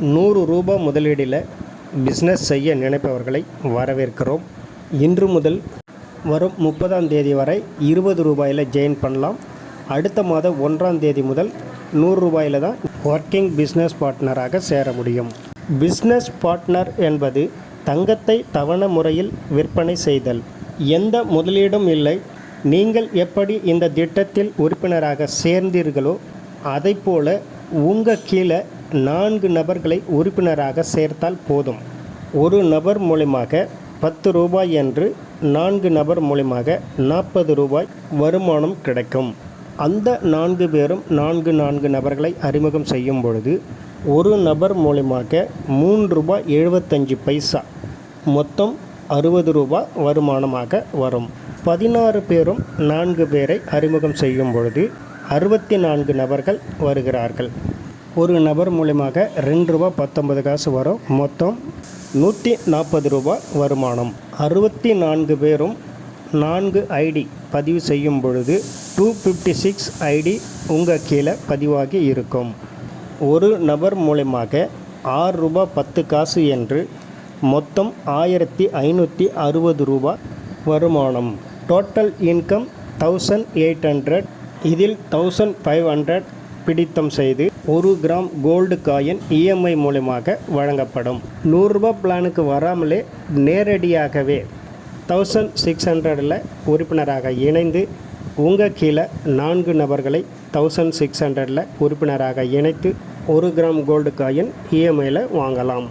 நூறு ரூபாய் முதலீடில் பிஸ்னஸ் செய்ய நினைப்பவர்களை வரவேற்கிறோம். இன்று முதல் வரும் முப்பதாம் தேதி வரை இருபது ரூபாயில் ஜெயின் பண்ணலாம். அடுத்த மாதம் ஒன்றாம் தேதி முதல் நூறு ரூபாயில் தான் ஒர்க்கிங் பிஸ்னஸ் பார்ட்னராக சேர முடியும். பிஸ்னஸ் பார்ட்னர் என்பது தங்கத்தை தவணை முறையில் விற்பனை செய்தல். எந்த முதலீடும் இல்லை. நீங்கள் எப்படி இந்த திட்டத்தில் உறுப்பினராக சேர்ந்தீர்களோ அதைப்போல உங்கள் கீழே நான்கு நபர்களை உறுப்பினராக சேர்த்தால் போதும். ஒரு நபர் மூலியமாக பத்து ரூபாய் என்று நான்கு நபர் மூலியமாக நாற்பது ரூபாய் வருமானம் கிடைக்கும். அந்த நான்கு பேரும் நான்கு நான்கு நபர்களை அறிமுகம் செய்யும் பொழுது ஒரு நபர் மூலியமாக மூன்று ரூபாய் எழுபத்தஞ்சு பைசா மொத்தம் அறுபது ரூபாய் வருமானமாக வரும். பதினாறு பேரும் நான்கு பேரை அறிமுகம் செய்யும் பொழுது அறுபத்தி நான்கு நபர்கள் வருகிறார்கள். ஒரு நபர் மூலியமாக ரெண்டு ரூபா பத்தொன்பது காசு வரும். மொத்தம் நூற்றி நாற்பது ரூபாய் வருமானம். அறுபத்தி நான்கு பேரும் நான்கு ஐடி பதிவு செய்யும் பொழுது டூ ஃபிஃப்டி சிக்ஸ் ஐடி உங்கள் கீழே பதிவாகி இருக்கும். ஒரு நபர் மூலயமாக ஆறு ரூபாய் பத்து காசு என்று மொத்தம் ஆயிரத்தி ஐநூற்றி அறுபது ரூபா வருமானம். Total income thousand eight hundred. இதில் தௌசண்ட் ஃபைவ் ஹண்ட்ரட் பிடித்தம் செய்து ஒரு கிராம் கோல்டு காயின் இஎம்ஐ மூலமாக வழங்கப்படும். நூறுரூபா பிளானுக்கு வராமலே நேரடியாகவே தௌசண்ட் சிக்ஸ் ஹண்ட்ரடில் உறுப்பினராக இணைந்து உங்கள் கீழே நான்கு நபர்களை தௌசண்ட் சிக்ஸ் ஹண்ட்ரடில் உறுப்பினராக இணைத்து ஒரு கிராம் கோல்டு காயின் இஎம்ஐயில் வாங்கலாம்.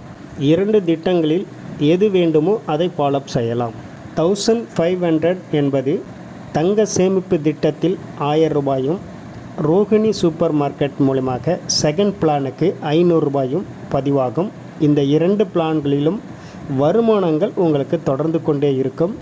இரண்டு திட்டங்களில் எது வேண்டுமோ அதை ஃபாலோப் செய்யலாம். தௌசண்ட் ஃபைவ் ஹண்ட்ரட் என்பது தங்க சேமிப்பு திட்டத்தில் ஆயிரம் ரூபாயும் ரோகிணி சூப்பர் மார்க்கெட் மூலமாக செகண்ட் பிளானுக்கு ஐநூறு ரூபாயும் பதிவாகும். இந்த இரண்டு பிளான்களிலும் வருமானங்கள் உங்களுக்கு தொடர்ந்து கொண்டே இருக்கும்.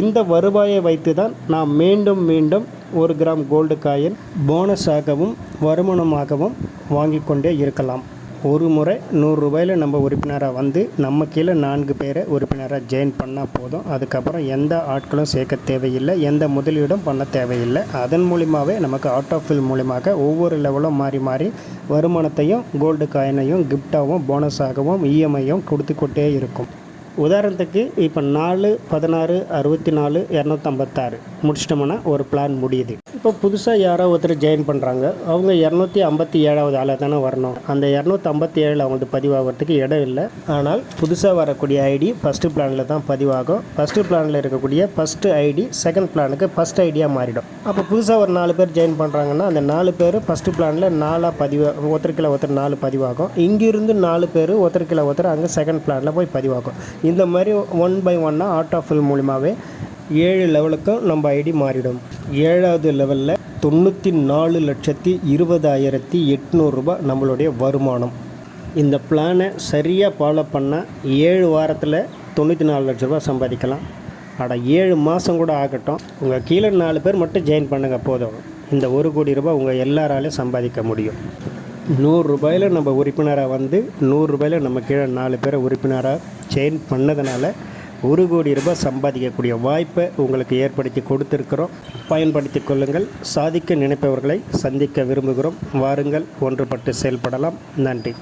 இந்த வருவாயை வைத்து தான் நாம் மீண்டும் மீண்டும் ஒரு கிராம் கோல்டு காயின் போனஸாகவும் வருமானமாகவும் வாங்கி கொண்டே இருக்கலாம். ஒரு முறை நூறுரூபாயில் நம்ம உறுப்பினராக வந்து நம்ம கீழே நான்கு பேரை உறுப்பினராக ஜாயின் பண்ணால் போதும். அதுக்கப்புறம் எந்த ஆட்களும் சேர்க்க தேவையில்லை. எந்த முதலீடும் பண்ண தேவையில்லை. அதன் மூலிமாவே நமக்கு ஆட்டோ ஃபில் மூலியமாக ஒவ்வொரு லெவலும் மாறி மாறி வருமானத்தையும் கோல்டு காயினையும் கிஃப்டாகவும் போனஸாகவும் இஎம்ஐயும் கொடுத்துக்கொண்டே இருக்கும். உதாரணத்துக்கு இப்போ நாலு பதினாறு அறுபத்தி நாலு இரநூத்தம்பத்தாறு முடிச்சிட்டோம்னா ஒரு பிளான் முடியுது. இப்போ புதுசாக யாரோ ஒருத்தர் ஜாயின் பண்ணுறாங்க அவங்க இரநூத்தி ஐம்பத்தி ஏழாவது ஆளாக தானே வரணும். அந்த இரநூத்தி ஐம்பத்தி ஏழில் அவங்களுக்கு பதிவாகிறதுக்கு இடம் இல்லை. ஆனால் புதுசாக வரக்கூடிய ஐடி ஃபஸ்ட்டு பிளானில் தான் பதிவாகும். ஃபஸ்ட்டு பிளானில் இருக்கக்கூடிய ஃபஸ்ட்டு ஐடி செகண்ட் பிளானுக்கு ஃபஸ்ட் ஐடியாக மாறிடும். அப்போ புதுசாக ஒரு நாலு பேர் ஜாயின் பண்ணுறாங்கன்னா அந்த நாலு பேர் ஃபஸ்ட்டு பிளானில் நாலாக பதிவு ஒருத்தருக்கில் ஒருத்தர் நாலு பதிவாகும். இங்கிருந்து நாலு பேர் ஒருத்தருக்கில் ஒருத்தர் அங்கே செகண்ட் பிளானில் போய் பதிவாகும். இந்த மாதிரி ஒன் பை ஒன்னாக ஆட்டோ ஃபில் மூலிமாவே ஏழு லெவலுக்கும் நம்ம ஐடி மாறிடும். ஏழாவது லெவலில் தொண்ணூற்றி நாலு லட்சத்தி இருபதாயிரத்தி எட்நூறுரூபா நம்மளுடைய வருமானம். இந்த பிளானை சரியாக ஃபாலோ பண்ணால் ஏழு வாரத்தில் தொண்ணூற்றி நாலு லட்ச ரூபா சம்பாதிக்கலாம். அட ஏழு மாதம் கூட ஆகட்டும். உங்கள் கீழே நாலு பேர் மட்டும் ஜாயின் பண்ணுங்கள் போதும். இந்த ஒரு கோடி ரூபாய் உங்கள் எல்லாராலையும் சம்பாதிக்க முடியும். நூறுரூபாயில் நம்ம உறுப்பினராக வந்து நூறுரூபாயில் நம்ம கீழே நாலு பேரை உறுப்பினராக செயின் பண்ணதுனால ஒரு கோடி ரூபாய் சம்பாதிக்கக்கூடிய வாய்ப்பை உங்களுக்கு ஏற்படுத்தி கொடுத்துருக்கிறோம். பயன்படுத்தி கொள்ளுங்கள். சாதிக்க நினைப்பவர்களை சந்திக்க விரும்புகிறோம். வாருங்கள். ஒன்றுபட்டு செயல்படலாம். நன்றி.